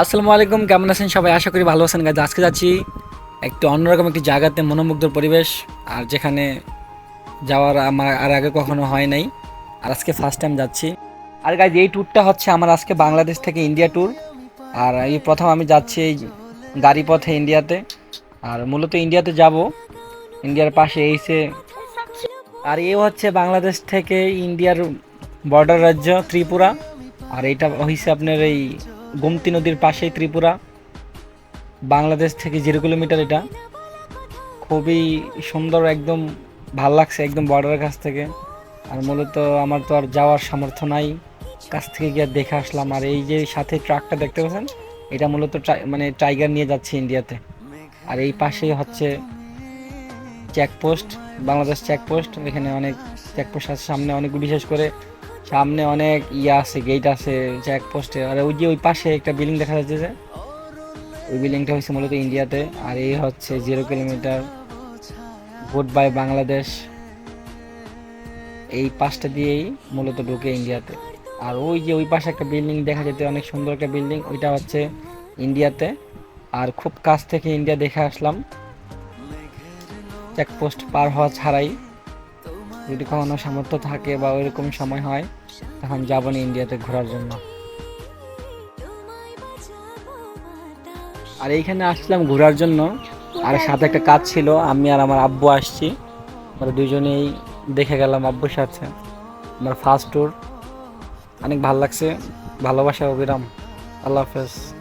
আসসালামু আলাইকুম, কেমন আছেন সবাই? আশা করি ভালো আছেন গাছ আজকে যাচ্ছি একটু অন্যরকম একটি জায়গাতে মনোমুগ্ধর পরিবেশ, আর যেখানে যাওয়ার আমার আর আগে কখনো হয় নাই, আর আজকে ফার্স্ট টাইম যাচ্ছি। আর গাইজ এই ট্যুরটা হচ্ছে আমার আজকে বাংলাদেশ থেকে ইন্ডিয়া ট্যুর আর এই প্রথম আমি যাচ্ছি এই গাড়ি পথে ইন্ডিয়াতে আর মূলত ইন্ডিয়াতে যাব। ইন্ডিয়ার পাশে এইসে আর এ হচ্ছে বাংলাদেশ থেকে ইন্ডিয়ার বর্ডার রাজ্য ত্রিপুরা। আর এটা হয়েছে আপনার এই গোমতী নদীর পাশেই ত্রিপুরা, বাংলাদেশ থেকে জিরো কিলোমিটার এটা। খুবই সুন্দর, একদম ভালো লাগছে, একদম বর্ডারের কাছ থেকে। আর মূলত আমার তো আর যাওয়ার সামর্থ্য নাই, কাছ থেকে গিয়ে দেখে আসলাম। আর এই যে সাথে ট্রাকটা দেখতে পাচ্ছেন, এটা মূলত মানে টাইগার নিয়ে যাচ্ছে ইন্ডিয়াতে। আর এই পাশেই হচ্ছে চেকপোস্ট বাংলাদেশ চেকপোস্ট এখানে অনেক চেকপোস্ট আছে, সামনে অনেক বিশেষ করে সামনে অনেক ইয়ে আছে গেট আছে চেকপোস্টে আর ওই যে ওই পাশে একটা বিল্ডিং দেখা যাচ্ছে যে, ওই বিল্ডিংটা হচ্ছে মূলত ইন্ডিয়াতে। আর এই হচ্ছে zero kilometre good bye Bangladesh এই পাশটা দিয়েই মূলত ঢুকে ইন্ডিয়াতে। আর ওই যে ওই পাশে একটা বিল্ডিং দেখা যেতে, অনেক সুন্দর একটা বিল্ডিং ওইটা হচ্ছে ইন্ডিয়াতে। আর খুব কাছ থেকে ইন্ডিয়া দেখে আসলাম। চেকপোস্ট পার হওয়া ছাড়াই। যদি কখনো সামর্থ্য থাকে বা ওইরকম সময় হয়, তখন যাব না ইন্ডিয়াতে ঘোরার জন্য। আর এইখানে আসলাম ঘোরার জন্য। আর সাথে একটা কাজ ছিল, আমি আর আমার আব্বু আসছি। আমরা দুজনেই দেখে গেলাম আব্বুর সাথে। আমার ফার্স্ট ট্যুর অনেক ভালো লাগছে। ভালোবাসা অবিরাম। আল্লাহ হাফেজ।